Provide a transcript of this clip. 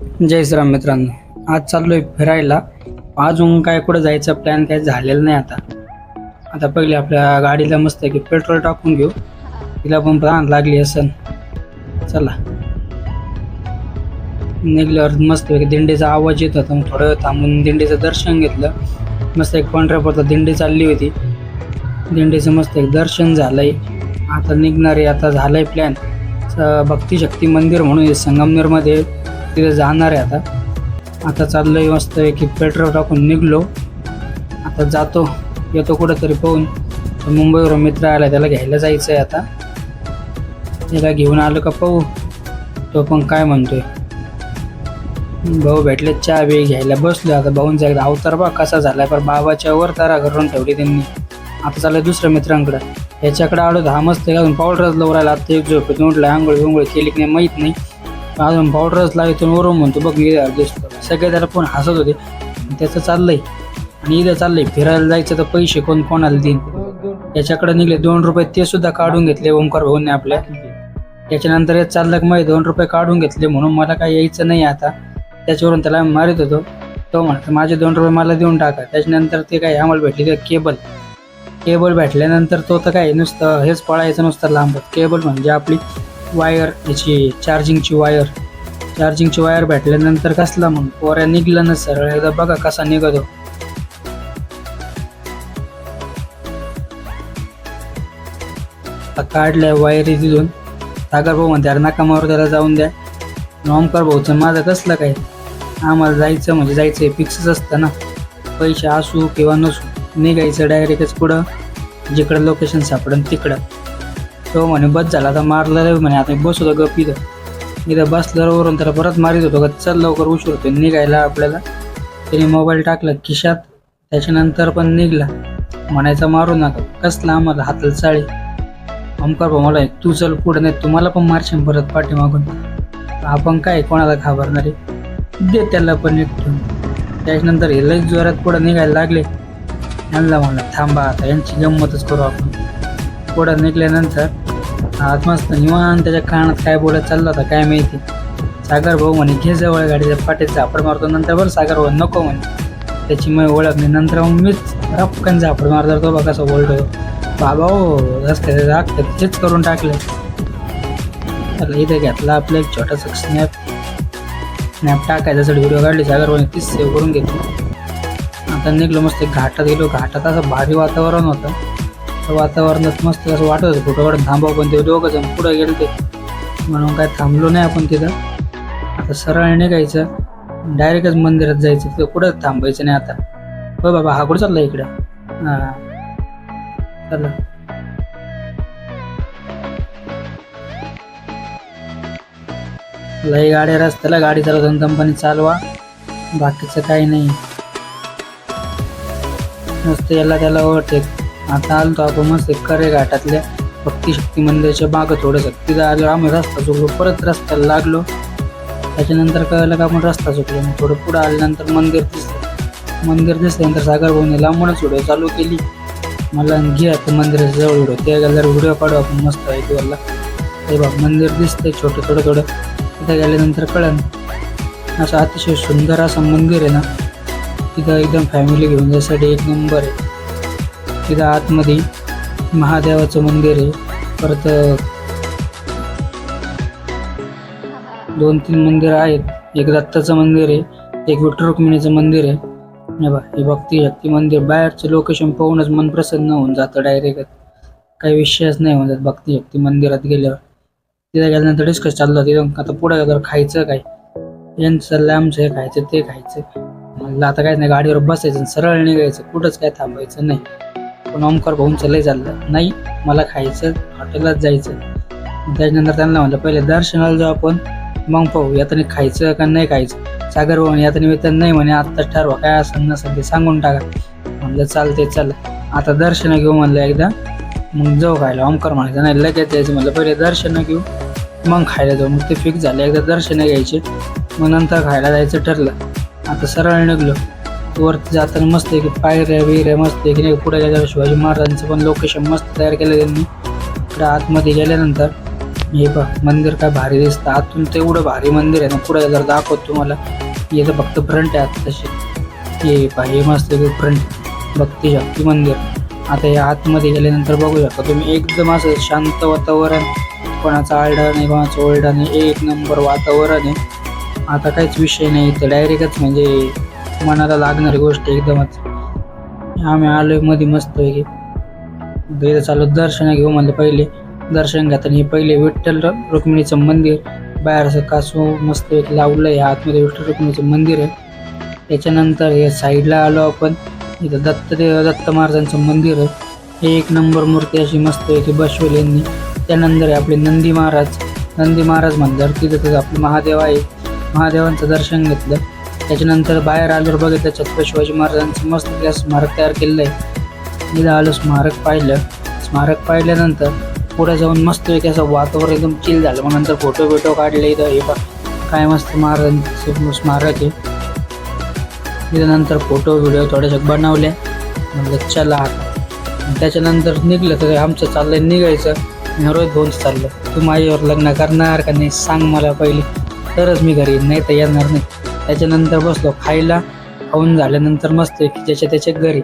जय श्रीराम मित्रांनो आज चाललो आहे फिरायला. अजून काय कुठं जायचा प्लॅन काय झालेला नाही आता. आता पहिले आपल्या गाडीला मस्त की पेट्रोल टाकून घेऊ. तिला पण प्राण लागली असन. चला. निघल्यावर मस्त दिंडीचा आवाज येत होता. मग थोडं थांबून दिंडीचं दर्शन घेतलं. मस्त एक पंढरपूरला दिंडी चालली होती. दिंडीचं मस्त एक दर्शन झालंय. आता निघणारे आता झालंय प्लॅन भक्ती शक्ती मंदिर म्हणून संगमनेरमध्ये. तिथे जाणार आहे आता. आता चाललोय मस्त आहे की पेट्रोल टाकून निघलो. आता जातो. येतो कुठंतरी पाहून. मुंबईवरून मित्र आला त्याला घ्यायला जायचं आहे आता. त्याला घेऊन आलो का पाहू. तो पण काय म्हणतोय. भाऊ भेटले चहा बी घ्यायला. बसलो आता. भाऊंचा एकदा अवतार बा कसा झालाय. पण बाबाच्या वर तारा करून ठेवली त्यांनी. आता चाललं दुसऱ्या मित्रांकडं. याच्याकडे आलो तर हा मस्त घालून पावडरच लवरायला आता एक झोपेत उठला आंघोळ बिंघोळ केली की नाही माहीत नाही. अजून पावडरच लावतो वरून म्हणतो बघ मी दिसतो सगळे त्याला पण हसत होते. त्याचं चाललंय. आणि इथं चाललंय. फिरायला जायचं तर पैसे कोण कोणाला देईन? याच्याकडे निघले दोन रुपये ते सुद्धा काढून घेतले ओंकार भाऊने आपल्या. त्याच्यानंतर हे चाललं की दोन रुपये काढून घेतले म्हणून मला काय यायचं नाही आता. त्याच्यावरून त्याला मारित होतो. तो म्हणतो माझे दोन रुपये मला देऊन टाका. त्याच्यानंतर ते काय आम्हाला भेटले ते केबल. केबल भेटल्यानंतर तो तर काय नुसतं हेच पळायचं नुसतं लांबत केबल म्हणजे आपली वायर याची चार्जिंगची वायर चार्जिंगची वायर भेटल्यानंतर कसला मग? पोऱ्या निघलं ना सरळ. एकदा बघा कसा निघतो. आता काढल्या वायरी तिथून. सागर भाऊ म्हणते अरे त्याला जाऊन द्या. ओमकार भाऊचं माझं कसलं काय? आम्हाला जायचं म्हणजे जायचं हे फिक्सच असतं ना. पैसे असू किंवा नसू निघायचं डायरेक्टच पुढं. जिकडं लोकेशन सापडन तिकडं. तो म्हणे बस झाला आता मारलं रे म्हणे आता बस होता गप इथं. इथं बसल्यावर वरून त्याला परत मारित होतो का चल लवकर उशीर होतो निघायला आपल्याला. त्याने मोबाईल टाकला खिशात. त्याच्यानंतर पण निघला. म्हणायचा मारू नका कसला आम्हाला हाताला चाळी. ओमकार भाऊ मला तू चल पुढे नाही तुम्हाला पण मारशील परत पाठीमागून. आपण काय कोणाला घाबरणार आहे? दे त्याला पण निघतो त्याच्यानंतर हे लई जोरात पुढं निघायला लागले. यांना म्हणलं थांबा आता यांची गंमतच करू आपण. पुढं निघल्यानंतर आज मस्त निवांत त्याच्या कानात काय बोलत चाललं होता काय माहिती? सागर भाऊ म्हणे घे जवळ गाडीच्या पाठीत झापड मारतो नंतर बरं सागर भाऊ नको म्हणे. त्याची मग ओळख नाही नंतर मग मीच रपकन झापड मारतो तो बघा कसं बोलतो. बाबा हो रस्त्याचे राखतात तेच करून टाकले. तर इथे घेतला आपलं एक छोटासा स्नॅप. स्नॅप टाकायच्यासाठी व्हिडिओ काढली सागर भाऊ तीच सेव्ह करून घेतली. आता निघलो मस्त एक घाटात गेलो घाटात असं भारी वातावरण होतं. असं वातावरणात मस्त असं वाटत होतं. फोटो काढून थांबावं पण ते दोघं जण पुढं गेले ते म्हणून काय थांबलो नाही आपण तिथं. आता सरळ निघायचं डायरेक्टच मंदिरात जायचं. तिथं कुठं थांबायचं नाही आता. हो बाबा हा कुठं चालला इकडं? हां. चला. लई गाड्या रस्त्याला गाडी चालवताना दमपणी चालवा. बाकीचं काही नाही. मस्त याला त्याला ओव्हरटेक आता आलो आपण मस्त करे घाटातल्या भक्ती शक्ती मंदिराच्या मागं थोडंसं. तिथं आलो आम्ही रस्ता चुकलो परत रस्त्याला लागलो. त्याच्यानंतर कळलं का आपण रस्ता चुकलो मग थोडं पुढं आल्यानंतर मंदिर दिसलं. मंदिर दिसल्यानंतर सागर भाऊने लांबूनच व्हिडिओ चालू केली. मला घे आता मंदिराच्या जवळ व्हिडिओ. त्या गेल्यावर व्हिडिओ काढू आपण मस्त आहे तुला हे बघ मंदिर दिसतंय छोटं थोडं थोडं. तिथं गेल्यानंतर कळन असं अतिशय सुंदर असं मंदिर आहे ना. तिथं एकदम फॅमिली घेऊन जायसाठी एक नंबर आहे. तिथं आतमध्ये महादेवाचं मंदिर आहे. परत दोन तीन मंदिर आहेत. एक दत्ताचं मंदिर आहे. एक विठ्ठल रुक्मिणीचं मंदिर आहे. हे बघ हे भक्ती शक्ती मंदिर बाहेरचं लोकेशन पाहूनच मन प्रसन्न होऊन जातं डायरेक्ट काही विषयच नाही होऊन जात. भक्ती शक्ती मंदिरात गेल्यावर. तिथे गेल्यानंतर डिस्कस चाललं तिथं आता पुढे गेल्यावर खायचं काय? यांचं चाललं आमचं हे खायचं ते खायचं. म्हणलं आता काय नाही. गाडीवर बसायचं सरळ निघायचं. कुठंच काय थांबायचं नाही. पण ओमकार भाऊंचं लय चाललं. नाही मला खायचं हॉटेलात जायचं. त्याच्यानंतर त्यांना म्हणलं पहिले दर्शनाला जाऊ आपण. मग पाहू यातने खायचं का नाही खायचं. सागर भाऊ म्हणे निमित्त नाही म्हणे आत्ताच ठरवा काय असं नसेल ते सांगून टाका. म्हणलं चालते चाल. आता दर्शन घेऊ म्हणलं एकदा. मग जाऊ खायला. ओमकार म्हणायचं नाही लगेच जायचं म्हणलं. पहिले दर्शन घेऊ. मग खायला जाऊ. मग ते फिक्स झालं. एकदा दर्शन घ्यायचे. मग नंतर खायला जायचं ठरलं. आता सरळ निघलो. वरती जाताना मस्त आहे की पायऱ्या बिऱ्या मस्त आहे की नाही पुढे गेल्यावर शिवाजी महाराजांचं पण लोकेशन मस्त तयार केलं त्यांनी. इकडं आतमध्ये गेल्यानंतर हे बघ मंदिर काय भारी दिसतं. आतून तेवढं भारी मंदिर आहे ना. पुढे जर दाखवत तुम्हाला. येतं फक्त फ्रंट आहे आता तशी हे पहा हे मस्त फ्रंट भक्ती शक्ती मंदिर. आता या आतमध्ये गेल्यानंतर बघू शकता तुम्ही. एकदम असं शांत वातावरण. कोणाचा आरडा नाही कोणाचा ओरडा नाही. एक नंबर वातावरण आहे. आता काहीच विषय नाही. इथं डायरेक्टच म्हणजे मनाला लागणारी गोष्ट एकदमच. आम्ही आलोयमध्ये मस्त पैकी इथं चालू दर्शन घेऊ म्हणलं पहिले. दर्शन घेताना हे पहिले विठ्ठल रुक्मिणीचं मंदिर. बाहेरचं कासू मस्त एक लावलं आहे आतमध्ये विठ्ठल रुक्मिणीचं मंदिर आहे. त्याच्यानंतर हे साईडला आलो आपण. इथं दत्त दत्त महाराजांचं मंदिर आहे. हे एक नंबर मूर्ती अशी मस्त आहे की बसवेल यांनी. त्यानंतर आपले नंदी महाराज. नंदी महाराज म्हणल्यावर तिथं तिथं आपले महादेव आहे. महादेवांचं दर्शन घेतलं. त्याच्यानंतर बाहेर आल्यावर बघितलं छत्रपती शिवाजी महाराजांचं मस्त त्या स्मारक तयार केलेलं आहे. इथं आलो स्मारक पाहिलं. स्मारक पाहिल्यानंतर पुढे जाऊन मस्त एक असं वातावरण एकदम चिल झालं. मग नंतर फोटो बिटो काढले इथं. हे काय मस्त महाराजांचं स्मारक आहे. त्याच्यानंतर फोटो व्हिडिओ थोड्याशा बनवले म्हणलं चला आता. त्याच्यानंतर निघलं तर आमचं चाललंय निघायचं. आणि रोहित चाललं. तू माझ्यावर लग्न करणार का नाही सांग मला पहिले. तरच मी घरी नाही तर येणार नाही. त्याच्यानंतर बसलो खायला खाऊन झाल्यानंतर मस्त की ज्याच्या त्याच्या घरी.